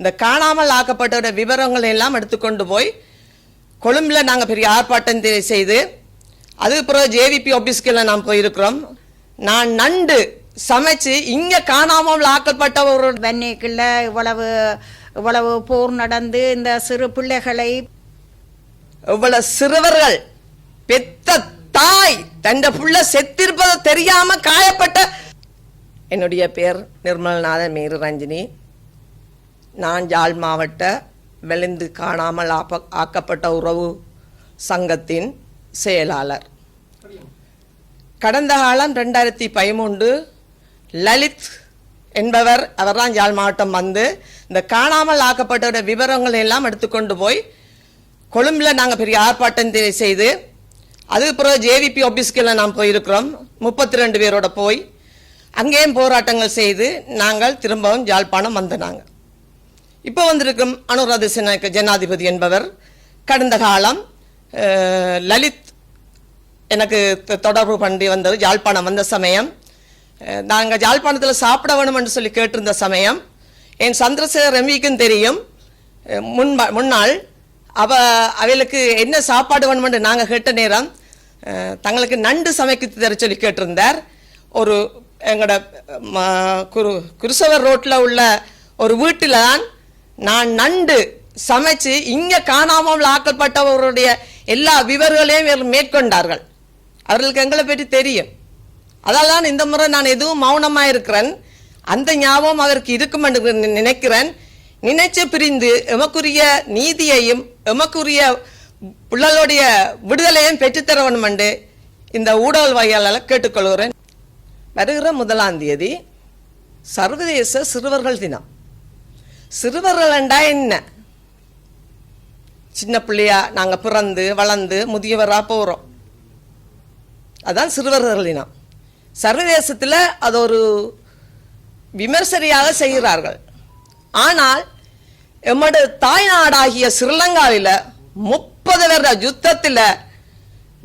இந்த காணாமல் ஆக்கப்பட்டோட விவரங்களை எல்லாம் எடுத்துக்கொண்டு போய் கொழும்பில் நாங்கள் பெரிய ஆர்ப்பாட்டம் செய்து அதுக்கு பிறகு ஜேவிபி ஆஃபீஸ்க்கெல்லாம் நாம் போயிருக்கிறோம். நான் நண்டு சமைச்சு இங்கே காணாமல் ஆக்கப்பட்ட ஒரு வன்னிக்குள்ள இவ்வளவு இவ்வளவு போர் நடந்து இந்த சிறு பிள்ளைகளை இவ்வளவு சிறுவர்கள் பெத்த தாய் தண்ட புள்ள செத்திருப்பது தெரியாம காயப்பட்ட என்னுடைய பேர் நிர்மல்நாதன் மீரு ரஞ்சினி நான் யாழ் மாவட்ட வெளுந்து காணாமல் ஆப்ப ஆக்கப்பட்ட உறவு சங்கத்தின் செயலாளர். கடந்த காலம் ரெண்டாயிரத்தி பதிமூன்று லலித் என்பவர் அவர்தான் யாழ் மாவட்டம் வந்து இந்த காணாமல் ஆக்கப்பட்டோட விவரங்களை எல்லாம் எடுத்துக்கொண்டு போய் கொழும்பில் நாங்கள் பெரிய ஆர்ப்பாட்டம் செய்து அதுக்கு பிறகு ஜேவிபி ஆஃபீஸ்க்கெல்லாம் நாம் போயிருக்கிறோம். முப்பத்தி ரெண்டு பேரோட போய் அங்கேயும் போராட்டங்கள் செய்து நாங்கள் திரும்பவும் யாழ்ப்பாணம் வந்த நாங்கள் இப்போ வந்திருக்கும் அனுராத சினக ஜனாதிபதி என்பவர் கடந்த காலம் லலித் எனக்கு தொ- தொடர்பு பண்ணி வந்தது யாழ்ப்பாணம் வந்த சமயம். நாங்கள் யாழ்ப்பாணத்தில் சாப்பிட வேணும் என்று சொல்லி கேட்டிருந்த சமயம். என் சந்திரசேகர் எம்விக்கும் தெரியும். முன் முன்னாள். அவ அவளுக்கு என்ன சாப்பாடு வேணுமென்று நாங்கள் கேட்ட நேரம் தங்களுக்கு நண்டு சமைக்க தர சொல்லி கேட்டிருந்தார். ஒரு எங்களோட ம- குரு குருசவர் ரோட்டில் உள்ள ஒரு வீட்டில் தான் நான் நண்டு சமைச்சு இங்கே காணாமல் ஆக்கப்பட்டவருடைய எல்லா விவரங்களையும் இவர் மேற்கொண்டார்கள். அவர்களுக்கு எங்களை பற்றி தெரியும். அதால் தான் இந்த முறை நான் எதுவும் மௌனமாக இருக்கிறேன் அந்த ஞாபகம் அவருக்கு இருக்கும் என்று நினைக்கிறேன். நினைச்சு பிரிந்து எமக்குரிய நீதியையும் எமக்குரிய பிள்ளைகளுடைய விடுதலையும் பெற்றுத்தர வேணும் என்று இந்த ஊடக வகையாளர் கேட்டுக்கொள்கிறேன். வருகிற முதலாம் தேதி சர்வதேச சிறுவர்கள் தினம். சிறுவர்கள் என்றா என்ன? சின்ன பிள்ளையா நாங்க பிறந்து வளர்ந்து முதியவரா போறோம். அதான் சிறுவர்கள் இனம். சர்வதேசத்தில் அது ஒரு விமர்சனையாக செய்கிறார்கள். ஆனால் எம்மது தாய்நாடாகிய ஸ்ரீலங்காவில் முப்பது வருட யுத்தத்தில்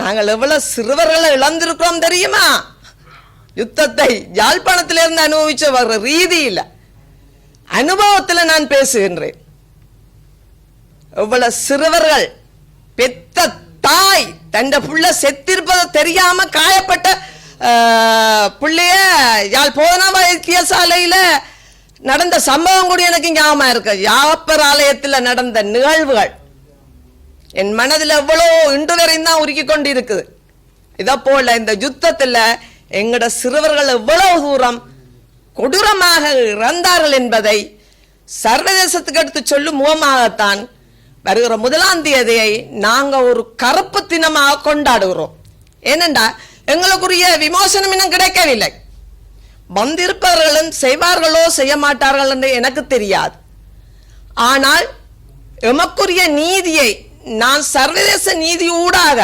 நாங்கள் எவ்வளவு சிறுவர்களை இழந்திருக்கிறோம் தெரியுமா? யுத்தத்தை யாழ்ப்பாணத்திலிருந்து அனுபவிச்ச வர்ற ரீதியில் அனுபவத்தில் நான் பேசுகின்றேன். எவ்வளவு சிறுவர்கள் பெத்த தாய் தண்ட புள்ள செத்திருப்பது தெரியாம காயப்பட்ட பிள்ளைய யாழ் போதனா வைத்தியசாலையில நடந்த சம்பவம் கூட எனக்கு ஞாபகம் இருக்கு. யாப்பர் ஆலயத்தில் நடந்த நிகழ்வுகள். என் மனதில் எவ்வளோ இன்று வரையும் தான் உருக்கி கொண்டு இருக்குது இதை போல இந்த யுத்தத்தில் எங்களோட சிறுவர்கள் எவ்வளவு தூரம் கொடூரமாக இறந்தார்கள் என்பதை சர்வதேசத்துக்கு எடுத்து சொல்லும் முகமாகத்தான் வருகிற முதலாம் தேதியை நாங்கள் ஒரு கருப்பு தினமாக கொண்டாடுகிறோம். ஏனென்றா எங்களுக்குரிய விமோசனம் இன்னும் கிடைக்கவில்லை. வந்திருப்பவர்களும் செய்வார்களோ செய்ய மாட்டார்கள் என்று எனக்கு தெரியாது. ஆனால் எமக்குரிய நீதியை நான் சர்வதேச நீதி ஊடாக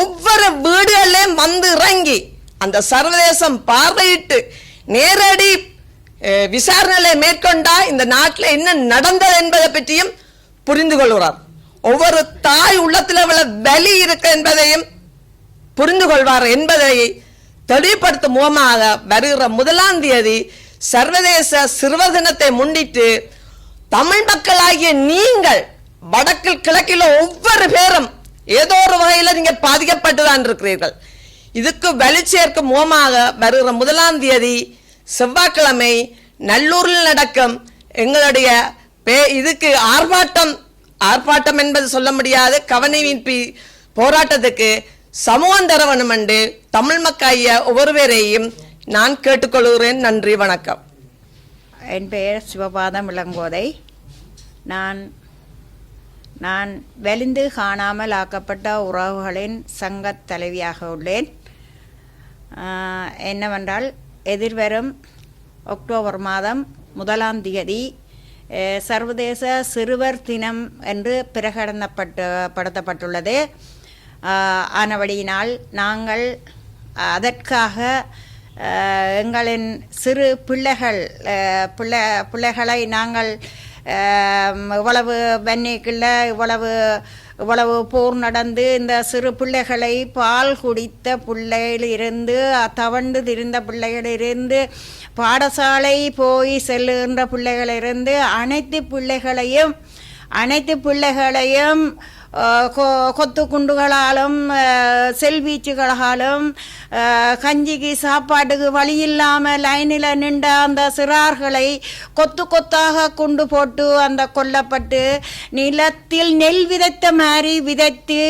ஒவ்வொரு வீடுகளிலும் வந்து இறங்கி அந்த சர்வதேசம் பார்வையிட்டு நேரடி விசாரணை விசாரணைகளை மேற்கொண்டா இந்த நாட்டில் என்ன நடந்தது என்பதை பற்றியும் புரிந்து கொள்கிறார். ஒவ்வொரு தாய் உள்ளத்தில் எவ்வளவு வலி இருக்கு என்பதையும் புரிந்து கொள்வார் என்பதை தெளிவுபடுத்தும் முகமாக வருகிற முதலாம் தேதி சர்வதேச சிறுவர் தினத்தை முன்னிட்டு தமிழ் மக்களாகிய நீங்கள் வடக்கில் கிழக்கில் ஒவ்வொரு பேரும் ஏதோ ஒரு வகையில் நீங்கள் பாதிக்கப்பட்டுதான் இருக்கிறீர்கள். இதுக்கு வலி சேர்க்கும் முகமாக வருகிற முதலாம் தேதி செவ்வாய்க்கிழமை நல்லூரில் நடக்கும் எங்களுடைய பே- இதுக்கு ஆர்ப்பாட்டம் ஆர்ப்பாட்டம் என்பது சொல்ல முடியாது. கவனவின்பி போராட்டத்துக்கு சமூகம் தர வேணும் என்று தமிழ் மக்காய ஒவ்வொருவரையும் நான் கேட்டுக்கொள்கிறேன். நன்றி வணக்கம். என் பெயர் சிவபாதம் இளங்கோதை நான் நான் வெளிந்து காணாமல் ஆக்கப்பட்ட உறவுகளின் சங்கத் தலைவியாக உள்ளேன். என்னவென்றால் எதிர்வரும் அக்டோபர் மாதம் முதலாம் தேதி சர்வதேச சிறுவர் தினம் என்று பிரகடனப்பட்டு படுத்தப்பட்டுள்ளது. ஆனபடியினால் நாங்கள் அதற்காக எங்களின் சிறு பிள்ளைகள் பிள்ளை பிள்ளைகளை நாங்கள் இவ்வளவு வன்னிக்குள்ள இவ்வளவு இவ்வளவு போர் நடந்து இந்த சிறு பிள்ளைகளை பால் குடித்த பிள்ளைகளிலிருந்து தவண்டு திரிந்த பிள்ளைகளிலிருந்து பாடசாலை போய் செல்லுகின்ற பிள்ளைகளிலிருந்து அனைத்து பிள்ளைகளையும் அனைத்து பிள்ளைகளையும் கொ- கொத்து குண்டுகளாலும் செல்வீச்சுகளாலும் கஞ்சிக்கு சாப்பாட்டுக்கு வழி இல்லாமல் லைனில் நின்ற அந்த சிறார்களை கொத்து கொத்தாக குண்டு போட்டு அந்த கொல்லப்பட்டு நிலத்தில் நெல் விதைத்த மாதிரி விதைத்து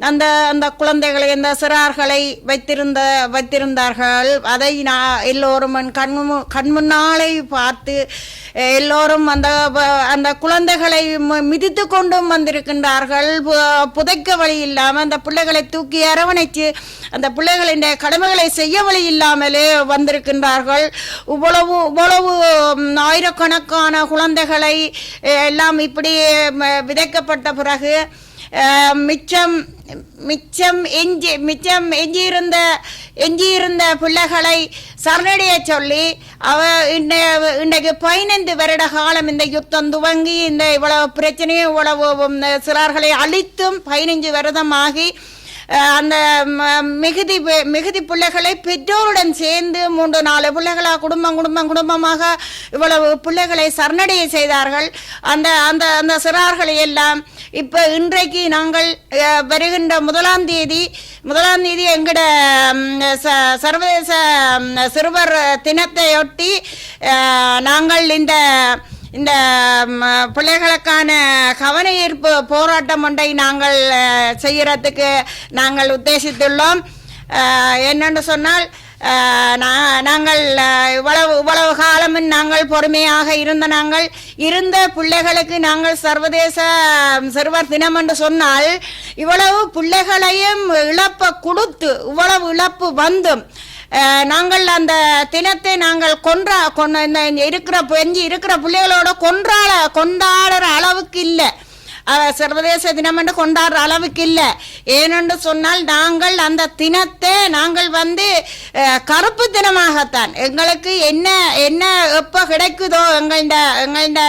அந்த அந்த குழந்தைகளை அந்த சிறார்களை வைத்திருந்த வைத்திருந்தார்கள் அதை நான் எல்லோரும் கண் மு- கண் முன்னாலே பார்த்து எல்லோரும் அந்த அந்த குழந்தைகளை மி- மிதித்து கொண்டும் வந்திருக்கின்றார்கள் புதைக்க வழி இல்லாமல் அந்த பிள்ளைகளை தூக்கி அரவணைத்து அந்த பிள்ளைகளின் கடமைகளை செய்ய வழி இல்லாமலே வந்திருக்கின்றார்கள். இவ்வளவு இவ்வளவு ஆயிரக்கணக்கான குழந்தைகளை எல்லாம் இப்படி விதைக்கப்பட்ட பிறகு மிச்சம் மிச்சம் எஞ்சி மிச்சம் எஞ்சியிருந்த எஞ்சியிருந்த பிள்ளைகளை சரணடைய சொல்லி அவ இன்ன- இன்றைக்கு பதினைந்து வருட காலம் இந்த யுத்தம் துவங்கி இந்த இவ்வளவு பிரச்சனையும் இவ்வளவு சிறார்களை அழித்தும் பதினைஞ்சு வருடம் ஆகி அந்த ம- மிகுதி மிகுதி பிள்ளைகளை பெற்றோருடன் சேர்ந்து மூன்று நாலு பிள்ளைகளாக குடும்பம் குடும்பம் குடும்பமாக இவ்வளவு பிள்ளைகளை சரணடைய செய்தார்கள். அந்த அந்த அந்த சிறார்களை எல்லாம் இப்போ இன்றைக்கு நாங்கள் வருகின்ற முதலாம் தேதி முதலாம் தேதி எங்கட ச- சர்வதேச சிறுவர் தினத்தையொட்டி நாங்கள் இந்த இந்த பிள்ளைகளுக்கான கவன ஈர்ப்பு போராட்டம் ஒன்றை நாங்கள் செய்கிறதுக்கு நாங்கள் உத்தேசித்துள்ளோம். என்னென்னு என்னென்று சொன்னால் நாங்கள் இவ்வளவு இவ்வளவு காலமும் நாங்கள் பொறுமையாக இருந்த நாங்கள் இருந்த பிள்ளைகளுக்கு நாங்கள் சர்வதேச சிறுவர் தினம் என்று சொன்னால் இவ்வளவு பிள்ளைகளையும் இழப்ப கொடுத்து இவ்வளவு இழப்பு வந்தும் நாங்கள் அந்த தினத்தை நாங்கள் கொன்றா கொண்ட இந்த இருக்கிற பெஞ்சு இருக்கிற பிள்ளைகளோட கொன்றாள கொண்டாடுற அளவுக்கு இல்லை. சர்வதேச தினம் என்று கொண்டாடுற அளவுக்கு இல்லை. ஏனென்று சொன்னால் நாங்கள் அந்த தினத்தை நாங்கள் வந்து கருப்பு தினமாகத்தான். எங்களுக்கு என்ன என்ன எப்போ கிடைக்குதோ எங்கள்ட எங்கள்ட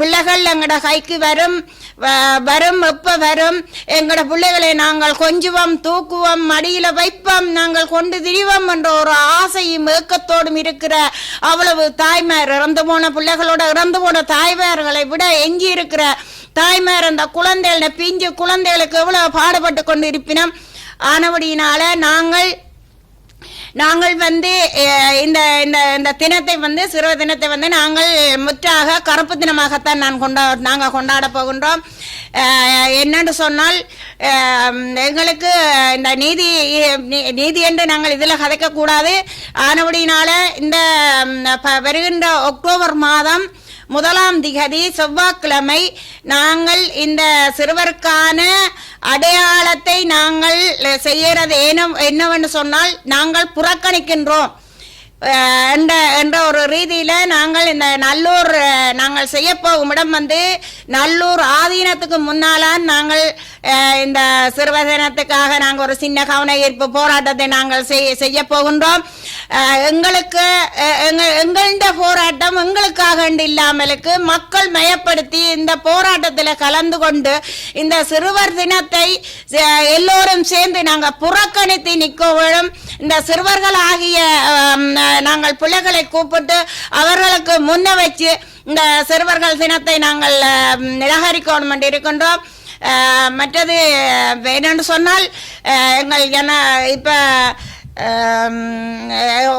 பிள்ளைகள் எங்களோட கைக்கு வரும். வரும் எப்ப வரும்? எங்களோட பிள்ளைகளை நாங்கள் கொஞ்சுவோம் தூக்குவோம் மடியில வைப்போம் நாங்கள் கொண்டு திரிவோம் என்ற ஒரு ஆசையும் ஏக்கத்தோடும் இருக்கிற அவ்வளவு தாய்மார் இறந்து போன பிள்ளைகளோட இறந்து போன தாய்மார்களை விட எஞ்சி இருக்கிற தாய்மார் அந்த குழந்தைகள பிஞ்சு குழந்தைகளுக்கு எவ்வளவு பாடுபட்டு கொண்டு இருப்பினோம் ஆனபடியினால நாங்கள் நாங்கள் வந்து இந்த இந்த இந்த தினத்தை வந்து சிறுவ தினத்தை வந்து நாங்கள் முற்றாக கருப்பு தினமாகத்தான் நான் கொண்டா நாங்கள் கொண்டாட போகின்றோம். என்னென்று சொன்னால் எங்களுக்கு இந்த நீதி நீதி என்று நாங்கள் இதில் கதைக்கக்கூடாது. ஆனபடியினால இந்த ப- வருகின்ற அக்டோபர் மாதம் முதலாம் திகதி செவ்வாய்க்கிழமை நாங்கள் இந்த சிறுவருக்கான அடையாளத்தை நாங்கள் செய்யறது ஏன என்னவென்று சொன்னால் நாங்கள் புறக்கணிக்கின்றோம். என்ற என்ற ஒரு ரீதியில் நாங்கள் இந்த நல்லூர் நாங்கள் செய்யப்போகும் இடம் வந்து நல்லூர் ஆதீனத்துக்கு முன்னால் நாங்கள் இந்த சிறுவர் தினத்துக்காக நாங்கள் ஒரு சின்ன கவன ஈர்ப்பு போராட்டத்தை நாங்கள் செய்ய செய்ய போகின்றோம். எங்களுக்கு எங்கள் போராட்டம் எங்களுக்காக இல்லாமலுக்கு மக்கள் மயப்படுத்தி இந்த போராட்டத்தில் கலந்து கொண்டு இந்த சிறுவர் தினத்தை எல்லோரும் சேர்ந்து நாங்கள் புறக்கணித்து நிற்கவும் இந்த சிறுவர்கள் ஆகிய நாங்கள் பிள்ளைகளை கூப்பிட்டு அவர்களுக்கு முன்ன வச்சு இந்த சிறுவர்கள் தினத்தை நாங்கள் நிராகரிக்கணும் என்று இருக்கின்றோம். மற்றது என்னென்னு சொன்னால் எங்கள் என்ன இப்போ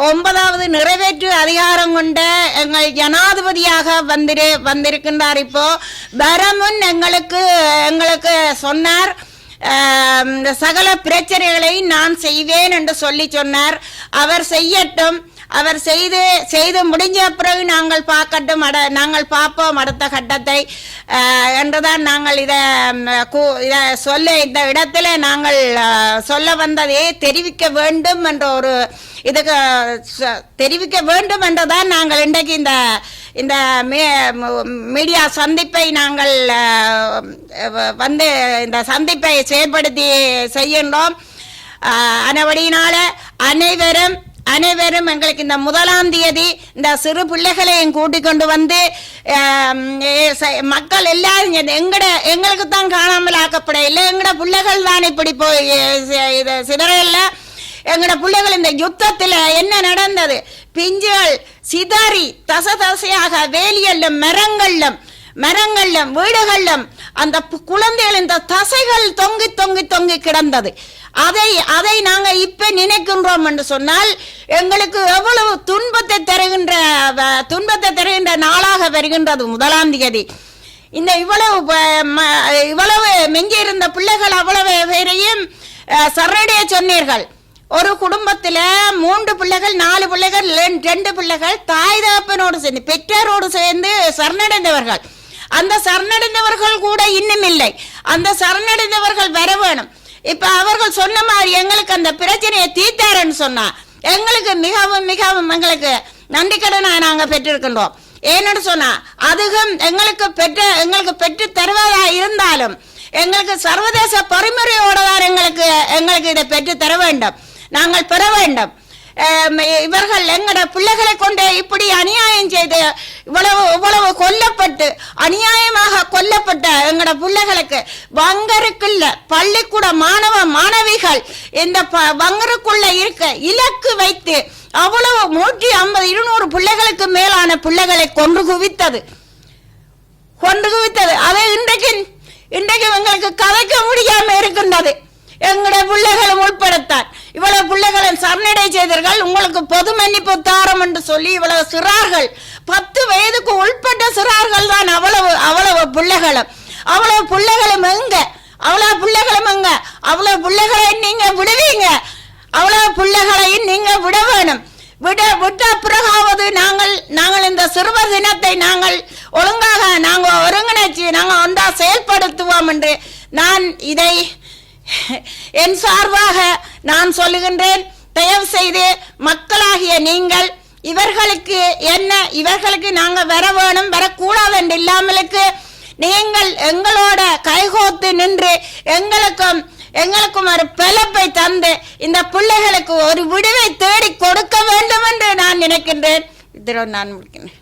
ஒன்பதாவது நிறைவேற்று அதிகாரம் கொண்ட எங்கள் ஜனாதிபதியாக வந்திரு வந்திருக்கின்றார் இப்போ. வரமுன் எங்களுக்கு எங்களுக்கு சொன்னார் சகல பிரச்சனைகளை நான் செய்வேன் என்று சொல்லி சொன்னார். அவர் செய்யட்டும். அவர் செய்து செய்து முடிஞ்ச பிறகு நாங்கள் பார்க்கட்டும் அட நாங்கள் பார்ப்போம் அடுத்த கட்டத்தை. என்றுதான் நாங்கள் இதை இதை சொல்ல இந்த இடத்துல நாங்கள் சொல்ல வந்ததே தெரிவிக்க வேண்டும் என்ற ஒரு இதுக்கு ச- தெரிவிக்க வேண்டும் என்றுதான் நாங்கள் இன்றைக்கு இந்த இந்த மீ- மீடியா சந்திப்பை நாங்கள் வந்து இந்த சந்திப்பை செயல்படுத்தி செய்கின்றோம். அனைவடியினால அனைவரும் அனைவரும் எங்களுக்கு இந்த முதலாம் தேதி இந்த சிறு பிள்ளைகளையும் கூட்டிக் கொண்டு வந்து மக்கள் எல்லாரும் எங்கட எங்களுக்கு தான் காணாமல் ஆக்கப்பட இல்லை. எங்கட பிள்ளைகள் தான் இப்படி போய் ஏ, இது சிதறையில எங்கட பிள்ளைகள் இந்த யுத்தத்தில் என்ன நடந்தது? பிஞ்சுகள் சிதறி தச தசையாக வேலியல்லும் மரங்களிலும் மரங்களிலும் வீடுகளிலும் அந்த குழந்தைகள் இந்த தசைகள் தொங்கி தொங்கி தொங்கி கிடந்தது. அதை அதை நாங்க இப்ப நினைக்கின்றோம் என்று சொன்னால் எங்களுக்கு எவ்வளவு துன்பத்தை தருகின்ற வ- துன்பத்தை தருகின்ற நாளாக வருகின்றது முதலாம் தேதி. இந்த இவ்வளவு ம- இவ்வளவு மிஞ்சி இருந்த பிள்ளைகள் அவ்வளவு பேரையும் சரடைய சொன்னீர்கள். ஒரு குடும்பத்தில் மூன்று பிள்ளைகள் நாலு பிள்ளைகள் ரெண்டு பிள்ளைகள் தாய் தகப்பனோடு சேர்ந்து பெற்றோரோடு சேர்ந்து சரணடைந்தவர்கள். அந்த சரணடைந்தவர்கள் கூட இன்னும் இல்லை. அந்த சரணடைந்தவர்கள் வர வேணும். இப்ப அவர்கள் சொன்ன மாதிரி எங்களுக்கு அந்த பிரச்சனையை தீர்த்தாருன்னு சொன்னா எங்களுக்கு மிகவும் மிகவும் எங்களுக்கு நன்றி கடனை நாங்க பெற்றிருக்கின்றோம். ஏன்னு சொன்னா அதுவும் எங்களுக்கு பெற்ற எங்களுக்கு பெற்று தருவதா இருந்தாலும் எங்களுக்கு சர்வதேச பொறிமுறையோட தான் எங்களுக்கு எங்களுக்கு இதை பெற்று தர வேண்டும். நாங்கள் பெற வேண்டும். இவர்கள் எங்கட பிள்ளைகளை கொண்டு இப்படி அநியாயம் செய்து இவ்வளவு இவ்வளவு கொல்லப்பட்டு அநியாயமாக கொல்லப்பட்ட எங்கட பிள்ளைகளுக்கு வங்கருக்குள்ள பள்ளிக்கூட மாணவ மாணவிகள் இந்த ப- வங்கருக்குள்ள இருக்க இலக்கு வைத்து அவ்வளவு நூற்றி ஐம்பது இருநூறு பிள்ளைகளுக்கு மேலான பிள்ளைகளை கொன்று குவித்தது. கொண்டு குவித்தது. அதை இன்றைக்கு இன்றைக்கு எங்களுக்கு கதைக்க முடியாம இருக்கின்றது. எங்களுடைய பிள்ளைகளும் உட்படுத்தான் இவ்வளவு பிள்ளைகளை சரணடை செய்தீர்கள். உங்களுக்கு பொது மன்னிப்பு தாரம் என்று சொல்லி இவ்வளவு சிறார்கள். பத்து வயதுக்கு உட்பட்ட சிறார்கள் தான் அவ்வளவு அவ்வளவு பிள்ளைகளும். அவ்வளவு பிள்ளைகளும் எங்க? அவ்வளவு பிள்ளைகளும் எங்க? அவ்வளவு பிள்ளைகளை நீங்க விடுவீங்க. அவ்வளவு பிள்ளைகளையும் நீங்க விட வேணும். விட விட்ட பிறகாவது நாங்கள் நாங்கள் இந்த சிறுவர் தினத்தை நாங்கள் ஒழுங்காக நாங்கள் ஒருங்கிணைச்சு நாங்கள் ஒன்றா செயல்படுத்துவோம் என்று நான் இதை என் சார்பாக நான் சொல்லுகின்றேன் தயவு செய்து மக்களாகிய நீங்கள் இவர்களுக்கு என்ன இவர்களுக்கு நாங்க வர வேணும் வரக்கூடாது என்று இல்லாமலுக்கு நீங்கள் எங்களோட கைகோத்து நின்று எங்களுக்கும் எங்களுக்கும் ஒரு பிழப்பை தந்து இந்த பிள்ளைகளுக்கு ஒரு விடுவை தேடி கொடுக்க வேண்டும் என்று நான் நினைக்கின்றேன். இதில் நான் முடிக்கிறேன்.